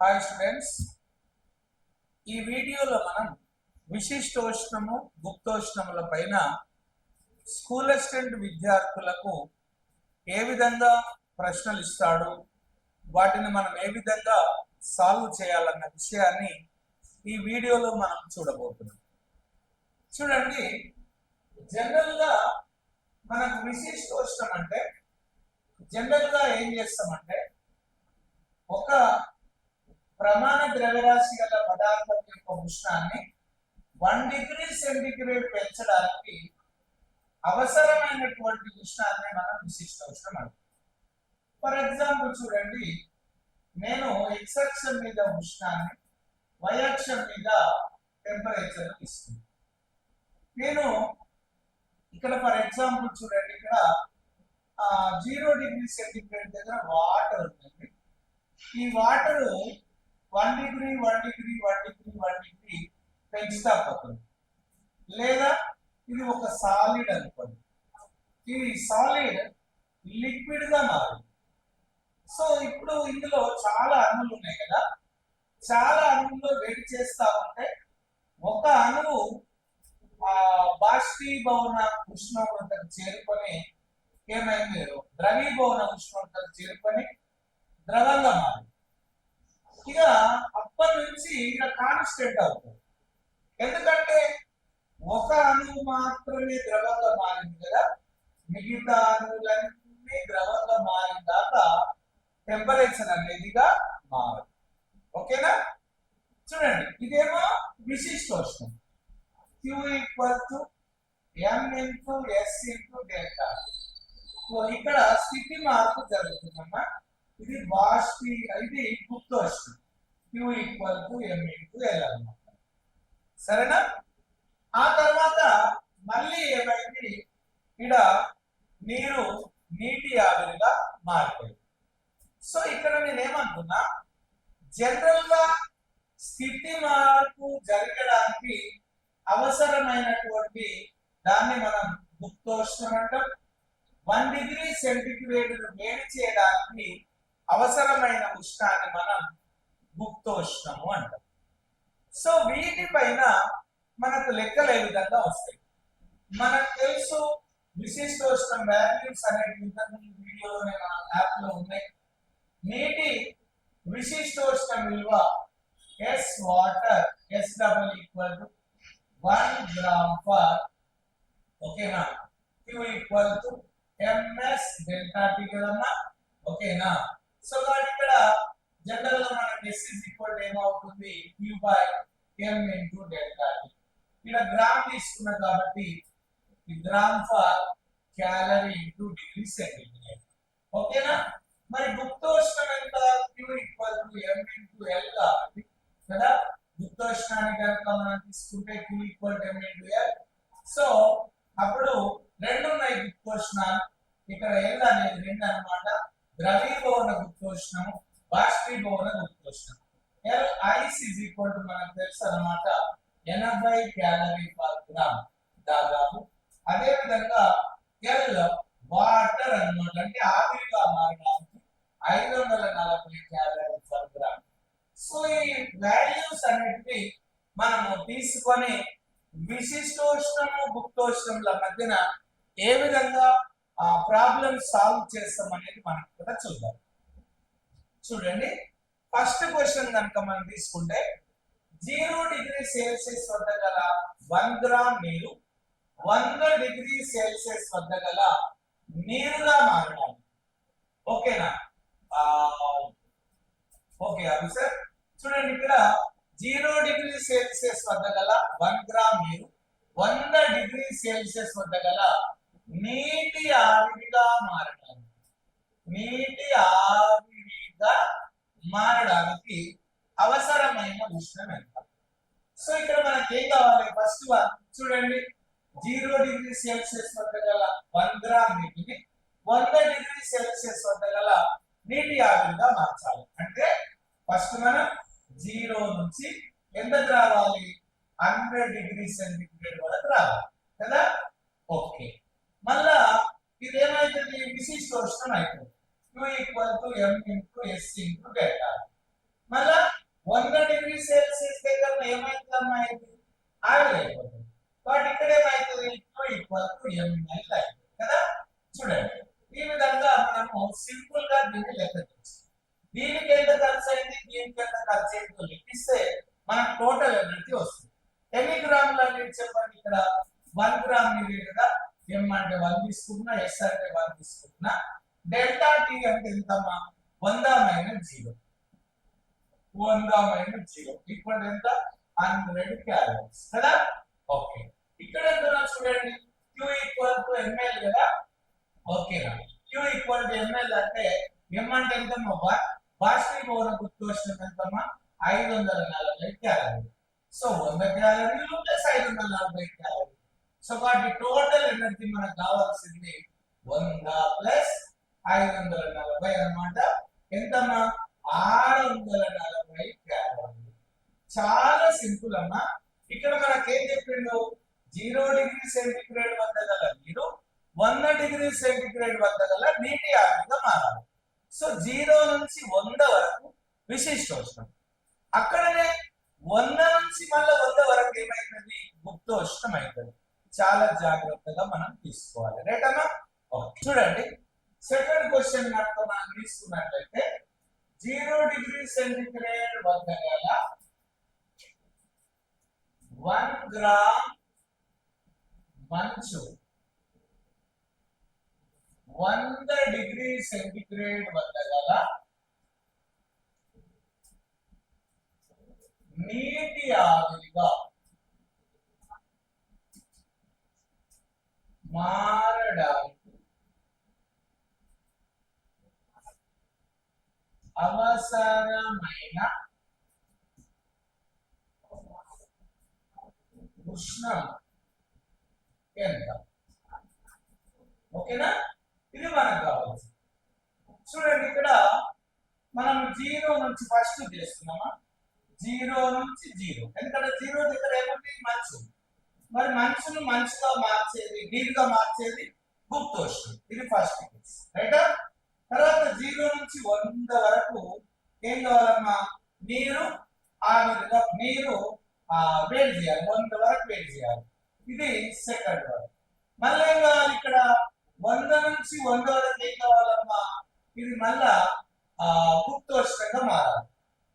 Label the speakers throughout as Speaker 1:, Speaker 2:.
Speaker 1: Hi students ఈ వీడియోలో మనం విశిష్టోష్ణము గుప్తోష్ణముల పైన స్కూల్ అసిస్టెంట్ విద్యార్థులకు ఏ విధంగా ప్రశ్నలు ఇస్తాడు వాటిని మనం ఏ విధంగా సాల్వ్ చేయాలన్న విషయాన్ని ఈ వీడియోలో మనం చూడబోతున్నాం. చూడండి జనరల్గా మనకు విశిష్టోష్ణం అంటే జనరల్గా ఏం చేస్తామంటే ఒక ప్రమాణ ద్రవ్యరాశి గల పదార్థం యొక్క ఉష్ణాన్ని వన్ డిగ్రీ సెంటిగ్రేడ్ పెంచడానికి అవసరమైనటువంటి ఉష్ణాన్ని మనం విశిష్ట ఉష్ణం అంటాం. ఫర్ ఎగ్జాంపుల్ చూడండి నేను ఎక్స్ అక్షం మీద ఉష్ణాన్ని y అక్షం మీద టెంపరేచర్ ఇస్తుంది నేను ఇక్కడ ఫర్ ఎగ్జాంపుల్ చూడండి ఇక్కడ జీరో డిగ్రీ సెంటిగ్రేడ్ దగ్గర వాటర్ ఉందండి. ఈ water one degree one degree one degree one degree పెంచుతా పోతుంది లేదా ఇది ఒక సాలిడ్ అనుకోండి. ఈ సాలిడ్ లిక్విడ్గా మారింది సో ఇప్పుడు ఇందులో చాలా అణువులు ఉన్నాయి కదా. చాలా అణువుల్లో వేడి చేస్తా ఉంటే ఒక అణువు బాష్పీభవన ఉష్ణోగ్రతకు చేరుకొని ఏమైంది? ద్రవీభవన ఉష్ణోగ్రతకు చేరుకొని ద్రవంగా మారింది ఇక అప్పటి నుంచి ఇక కాన్స్టెంట్ అవుతుంది ఎందుకంటే ఒక అణువు మాత్రమే ద్రవంగా మారింది కదా. మిగతా అణువులన్నీ ద్రవంగా మారిన దాకా టెంపరేచర్ అనేదిగా మారదు. ఓకేనా? చూడండి ఇదేమో విశిష్టోష్ణం Q equal to M into S into delta so ఇక్కడ స్థితి మార్పు జరుగుతుందమ్మా. ఇది వాష్పీ అయితే గుర్తు వస్తుంది. Q equal to M into L అనమాట సరేనా? ఆ తర్వాత మళ్ళీ ఏమైంది? ఇక్కడ నీరు నీటి ఆవిరిగా మారిపోయింది. సో ఇక్కడ నేనేమంటున్నా జనరల్గా స్థితి మార్పు జరగడానికి అవసరమైనటువంటి దాన్ని మనం గుప్తోష్ణం అంటాం. వన్ డిగ్రీ సెంటిగ్రేడ్ వేడి చేయడానికి అవసరమైన ఉష్ణాన్ని మనం గుప్తోష్ణము అంటాం. సో వీటిపైన మనకు లెక్కలు ఏ విధంగా వస్తాయి? మనకు తెలుసు విశిష్టోష్ణం వాల్యూస్ అనేవి ఇంతకుముందు వీడియోలోనే మన యాప్లో ఉన్నాయి. నీటి విశిష్టోష్ణ విలువ S water S double equal to one gram for ఓకేనా? Q equal to MS delta T కదమ్మా ఓకేనా? సో కాబట్టి ఇక్కడ జనరల్గా మనకి ఎస్ ఇస్ ఈక్వల్ ఏమవుతుంది Q by M into delta ఇక్కడ గ్రామ్ తీసుకున్నాం కాబట్టి gram for calorie into degree centigrade ఓకేనా మరి గుప్తోష్ణం ఎంత? Q equal to M into L కాబట్టి కదా? గుప్తోష్ణాన్ని కనుక మనం తీసుకుంటే Q equal to M into L so అప్పుడు రెండు ఉన్నాయి గుప్తోష్ణాలు ఇక్కడ ఎల్ అనేది రెండు అన్నమాట ద్రవీభవన గుప్తోష్ణము బాష్పీభవన గుప్తోష్ణం L ice is equal to మనకు తెలుసు అన్నమాట ఎనభై క్యాలరీ పర్ గ్రామ్ దాదాపు అదే విధంగా ఎల్ వాటర్ అన్నమాట అంటే ఆవిరిగా మారడానికి ఐదు వందల నలభై క్యాలరీ పర్ గ్రామ్ సో ఈ వాల్యూస్ అనేటివి మనము తీసుకొని విశిష్టోష్ణము గుప్తోష్ణముల మధ్యన ఏ విధంగా ఆ ప్రాబ్లం సాల్వ్ చేస్తాం అనేది మనం కూడా చూద్దాం. చూడండి. ఫస్ట్ క్వశ్చన్ కనుక మనం తీసుకుంటే జీరో డిగ్రీ సెల్సియస్ వద్ద గల వన్ గ్రామ్ నీరు వంద డిగ్రీ సెల్సియస్ వద్ద గల నీరుగా మారడం. ఓకేనా? ఓకే అవి సార్. చూడండి ఇక్కడ జీరో డిగ్రీ సెల్సియస్ వద్ద గల వన్ గ్రామ్ నీరు వంద డిగ్రీ సెల్సియస్ వద్ద గల నీటి ఆవిరిగా మారడం. నీటి ఆవిరిగా మారడానికి అవసరమైన ఉష్ణం ఎంత? సో ఇక్కడ మనకి ఏం కావాలి? ఫస్ట్ వన్ చూడండి. జీరో డిగ్రీ సెల్సియస్ వద్ద గల వన్ గ్రామ్ నీటిని వంద డిగ్రీ సెల్సియస్ వద్ద గల నీటి ఆవిరిగా మార్చాలి. అంటే ఫస్ట్ మనం జీరో నుంచి ఎంతకు రావాలి? హండ్రెడ్ డిగ్రీ సెంటిగ్రేడ్ వరకు రావాలి. కదా? ఓకే. మళ్ళా ఇది ఏమైతుంది విశిష్టోష్ణం అయిపోతుంది. Q equal to M into S into delta మళ్ళా వంద డిగ్రీ సెల్సియస్ దగ్గర ఏమైతుందమ్మా ఇది అయిపోతుంది. బట్ ఇక్కడ ఏమైతుంది ఈక్వల్ టు ఎంఎల్ అవుతుంది కదా? చూడండి. ఈ విధంగా మనము సింపుల్గా దీన్ని లెక్క దీనికి ఎంత ఖర్చు అయింది? దీనికి ఎంత ఖర్చు అయిందో? లెక్కిస్తే మనకు టోటల్ ఎనర్జీ వస్తుంది. ఎన్ని గ్రాముల అనేది చెప్పండి ఇక్కడ? వన్ గ్రామ్ ఇది కదా? ఎం అంటే వన్ తీసుకున్నా ఎస్ అంటే వన్ తీసుకున్నా. డెల్టా టీ అంటే ఎంతమ్మా? వంద మైనస్ జీరో వంద మైనస్ జీరో ఈక్వల్ ఎంత? హండ్రెడ్ క్యాలరీస్ కదా? ఓకే ఇక్కడ ఎంత చూడండి క్యూ ఈక్వల్ టు ఎంఎల్ కదా? ఓకేనా క్యూ ఈక్వల్ టు ఎంఎల్ అంటే ఎం అంటే ఎంతమ్మా బాష్పీభవన గుర్తొచ్చిన ఎంతమ్మా ఐదు వందల నలభై క్యాలరీలు. సో వంద క్యాలరీలు ప్లస్ ఐదు వందల నలభై క్యాలరీలు. సో వాటి టోటల్ ఎనర్జీ మనకు కావాల్సింది వంద ప్లస్ ఐదు వందల నలభై అన్నమాట. ఎంతమ్మా? ఆరు వందల నలభై క్యాలరీలు. చాలా సింపుల్ అమ్మా. ఇక్కడ మనకి ఏం చెప్పిండు? జీరో డిగ్రీ సెంటిగ్రేడ్ వద్ద గల నీరు వంద డిగ్రీ సెంటిగ్రేడ్ వద్ద గల నీటి ఆవిరిగా మారాలి. సో జీరో నుంచి వంద వరకు విశిష్టోష్ణం. అక్కడనే వంద నుంచి మళ్ళీ వంద వరకు ఏమైతుంది? గుప్తోష్ణం అవుతుంది. చాలా జాగ్రత్తగా మనం తీసుకోవాలి. రైట్ చూడండి. సెకండ్ క్వశ్చన్ కనుక మనం తీసుకున్నట్లయితే జీరో డిగ్రీ సెంటిగ్రేడ్ వద్ద గల వన్ గ్రామ్ మంచు వంద డిగ్రీ సెంటిగ్రేడ్ వద్ద గల నీటి ఆవిరిగా మారడానికి అవసరమైన ఉష్ణం ఎంత ఓకేనా? ఇది మనకు కావాల్సింది. చూడండి ఇక్కడ మనం జీరో నుంచి ఫస్ట్ చేస్తున్నామా? జీరో నుంచి జీరో. ఎందుకంటే జీరో దగ్గర ఏముంది? మంచు. మరి మంచును మంచుగా మార్చేది నీరుగా మార్చేది గుప్తోష్ణం. ఇది ఫస్ట్ కేస్ రైటా? తర్వాత జీరో నుంచి వంద వరకు ఏం కావాలమ్మా? నీరు ఆవిరిగా నీరు వేడి చేయాలి. వంద వరకు వేడి చేయాలి. ఇది సెకండ్ వన్. మళ్ళీ ఏం కావాలి ఇక్కడ వంద నుంచి వంద వరకు ఏం కావాలమ్మా? ఇది మళ్ళా ఆ గుప్తోష్ణంగా మారాలి.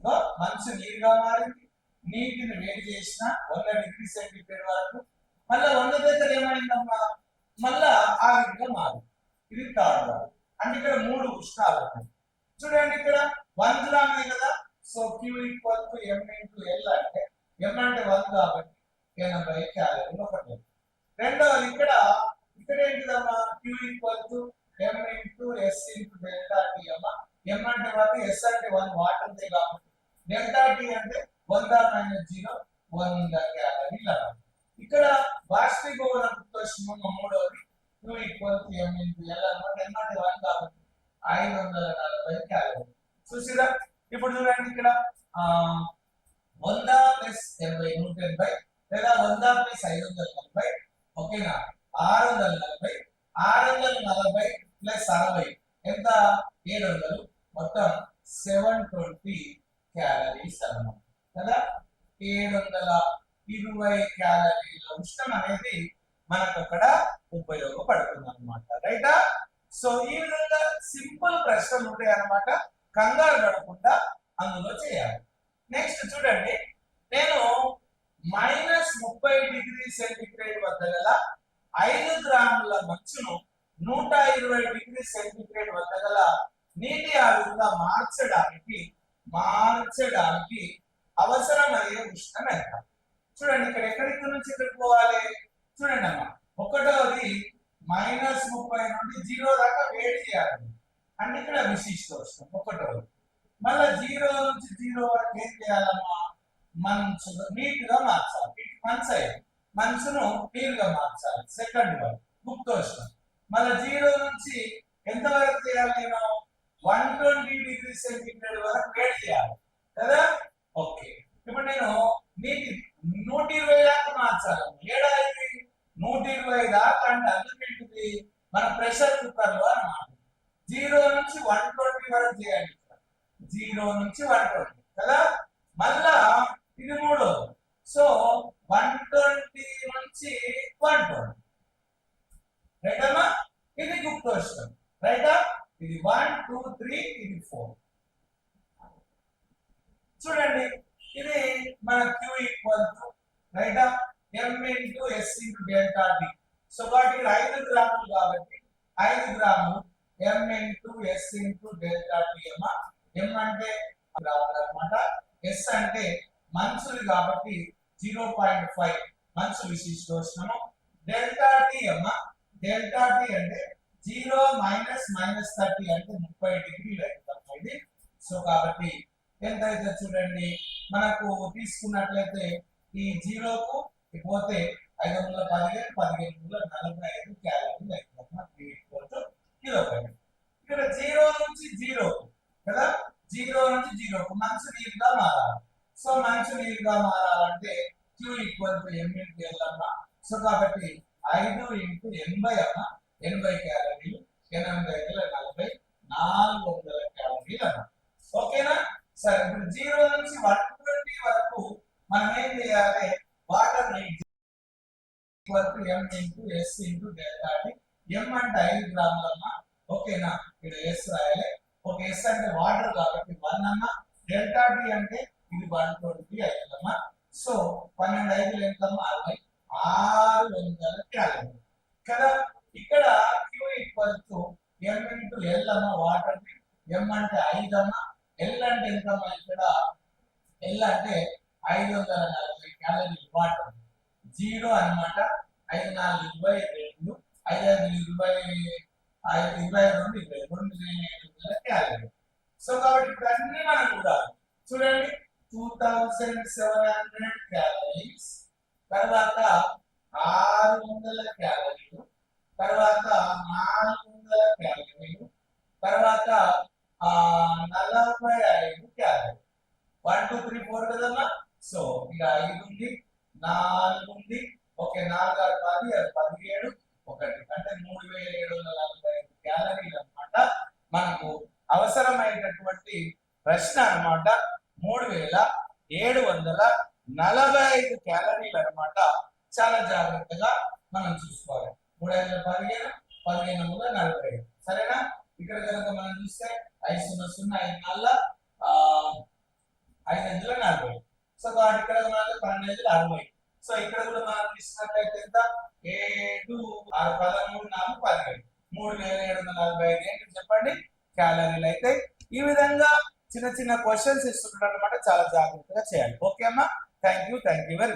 Speaker 1: ఇదిగో మంచు నీరుగా మారింది. నీటిని వేడి చేసిన వంద డిగ్రీ సెంటీగ్రేడ్ వరకు. మళ్ళా వంద దగ్గర ఏమైందమ్మా? మళ్ళా ఆవిరిగా మారింది. ఇది థర్డ్ అంటే ఇక్కడ మూడు ఉష్ణాలు ఉన్నాయి. చూడండి ఇక్కడ వన్ గ్రామే కదా. So Q equal to M into L అంటే ఎం అంటే వన్ కాబట్టి ఎనభై క్యాలరీలు ఒకటి రెండవది ఇక్కడ ఇక్కడ ఏంటిదమ్మా Q equal to M into S into delta T అమ్మా ఎం అంటే వన్ ఎస్ అంటే వన్ వాటర్ అంతే కాబట్టి డెల్టా టీ అంటే వంద మైనస్ జీరో వంద క్యాలరీలు అన్నమాట ఇక్కడ బాష్పీభవన గుర్తొచ్చిన మూడవది Q equal to M into L అనమాట ఎం అంటే వన్ కాబట్టి ఐదు వందల నలభై క్యాలరీ చూసిరా ఇప్పుడు చూడండి ఇక్కడ ఆ వంద ప్లస్ ఎనభై నూట ఎనభై ప్లస్ ఐదు వందల నలభై ఓకేనా? ఆరు వందల నలభై ఆరు వందల నలభై ప్లస్ అరవై. ఎంత? ఏడు వందలు మొత్తం సెవెన్ ట్వంటీ క్యాలరీస్ అన్నమాట. కదా? ఏడు వందల ఇరవై క్యాలరీల ఉష్ణం అనేది మనకు అక్కడ ఉపయోగపడుతుంది అనమాట రైటా? సో ఈ విధంగా సింపుల్ ప్రశ్నలు ఉంటాయి అనమాట కంగారు పడకుండా అందులో చేయాలి. నెక్స్ట్ చూడండి. ముప్పై డిగ్రీ సెంటిగ్రేడ్ వద్ద గల ఐదు గ్రాముల మంచును నూట ఇరవై డిగ్రీ సెంటిగ్రేడ్ వద్ద గల నీటి ఆవిరిగా మార్చడానికి మార్చడానికి అవసరమయ్యే ఉష్ణం ఎంత? చూడండి ఇక్కడ ఎక్కడికి నుంచి ఎక్కడికి పోవాలి చూడండి అమ్మా ఒకటోది మైనస్ ముప్పై నుండి జీరో దాకా వేడి చేయాలి. అంటే ఇక్కడ విశిష్ట ఉష్ణం ఒకటోది. మళ్ళా జీరో నుంచి జీరో వరకు ఏం చేయాలమ్మా? మంచు నీట్గా మార్చాలి. వన్ మనసును మనసును గా మార్చాలి. సెకండ్ వన్ గుప్తోష్ణం మన జీరో నుంచి ఎంత వరకు చేయాలి నేను? వన్ ట్వంటీ డిగ్రీ సెంటీగ్రేడ్ వరకు వేడి చేయాలి. కదా? ఓకే. ఇప్పుడు నేను నీటి నూట ఇరవై దాకా మార్చాలి. ఏడాది నూట ఇరవై దాకా అంటే అందుకేంటిది మన ప్రెషర్ కుక్కర్ కుక్కర్లో అన్నమాట జీరో నుంచి వన్ ట్వంటీ వరకు చేయాలి. జీరో నుంచి వన్ ట్వంటీ. కదా? మళ్ళా ఇది మూడో సో వన్ ట్వంటీ నుంచి వన్ ట్వంటీ. రైట్ అమ్మా ఇది గుప్తోష్టం రైటా? ఇది వన్ టూ త్రీ ఇది ఫోర్. చూడండి ఇది మన క్యూ ఈక్వల్ టు రైటా? M into S into delta D so వాటికి ఐదు గ్రాములు కాబట్టి ఐదు గ్రాములు M into S into delta T అమ్మా. ఎం అంటే గ్రాములు అనమాట ఎస్ అంటే మనుషులు కాబట్టి జీరో పాయింట్ ఫైవ్ మంత్స్ మంచు విశిష్టోష్ణము డెల్టా టీ అమ్మ డెల్టా టీ అంటే జీరో మైనస్ మైనస్ థర్టీ అంటే ముప్పై డిగ్రీలు అవుతుంది ఇది సో కాబట్టి ఎంత అయితే చూడండి మనకు తీసుకున్నట్లయితే ఈ జీరోకు పోతే ఐదు వందల పదిహేను పదిహేను వందల నలభై ఐదు క్యాలరీలు అవుతుంది కిలోకల్ ఇక్కడ జీరో నుంచి జీరో కదా? జీరో నుంచి జీరోకు మంచి నీరుగా మారాలి. సో మంచి నీరుగా మారాలంటే Q equal to M into L so కాబట్టి ఐదు ఇంటూ ఎనభై అన్న. ఎనభై క్యాలరీలు ఎనభై ఐదుల నలభై నాలుగు వందల క్యాలరీలు అన్న. ఓకేనా? సరే ఇప్పుడు జీరో నుంచి వన్ ట్వంటీ వరకు మనం ఏం చేయాలి? Water equal to M into S into delta M అంటే ఐదు గ్రాములమ్మ ఓకేనా? ఇక్కడ ఎస్ రాయాలి. ఒక ఎస్ అంటే వాటర్ కాబట్టి వన్ అన్న. డెల్టా టీ అంటే ఇది వన్ ట్వంటీ అవుతుందమ్మా సో పన్నెండు ఐదులు ఎంతమ్మా అరవై ఆరు వందల క్యాలరీ కదా? ఇక్కడ Q equal to M into L అమ్మ వాటర్ ఎం అంటే ఐదు అమ్మ ఎల్ అంటే ఎంతమ్మా ఇక్కడ? ఎల్ అంటే ఐదు వందల నలభై క్యాలరీ వాటర్. జీరో అన్నమాట. ఐదు నాలుగు ఇరవై రెండు ఐదు ఐదు ఇరవై ఐదు ఇరవై రెండు ఇరవై రెండు ఐదు వందల క్యాలరీ సో కాబట్టి ఇప్పుడు అన్ని మనం కూడా చూడండి. Two thousand seven hundred calories తర్వాత ఆరు వందల క్యాలరీలు తర్వాత నాలుగు వందల క్యాలరీలు తర్వాత ఆ నలభై ఐదు calorie one two three four కదమ్మా? సో ఇక ఐదు ఉంది నాలుగు ఉంది ఓకే నాలుగు ఆరు పది ఆరు పదిహేడు ఒకటి అంటే మూడు వేల ఏడు వందల నలభై ఐదు క్యాలరీలు అనమాట మనకు అవసరమైనటువంటి ప్రశ్న అన్నమాట. మూడు వేల ఏడు వందల నలభై ఐదు క్యాలరీలు అన్నమాట. చాలా జాగ్రత్తగా మనం చూసుకోవాలి. మూడు వందల పదిహేను పదిహేను వందల నలభై ఐదు. సరేనా? ఇక్కడ కనుక మనం చూస్తే ఐదు సున్నా సున్నా ఐదు నాలుగు ఐదు ఐదుల నలభై సో కాబట్టి ఇక్కడ ఉన్నది పన్నెండు ఐదుల అరవై సో ఇక్కడ కూడా మనం తీసుకున్నట్లయితే ఎంత? ఏడు ఆరు పదమూడు నాలుగు పదిహేడు. మూడు వేల ఏడు వందల నలభై ఐదు ఏంటి చెప్పండి? క్యాలరీలు అయితే ఈ విధంగా చిన్న చిన్న క్వశ్చన్స్ ఇస్తుంటారు అనమాట చాలా జాగ్రత్తగా చేయాలి. ఓకే అమ్మా? Thank you thank you very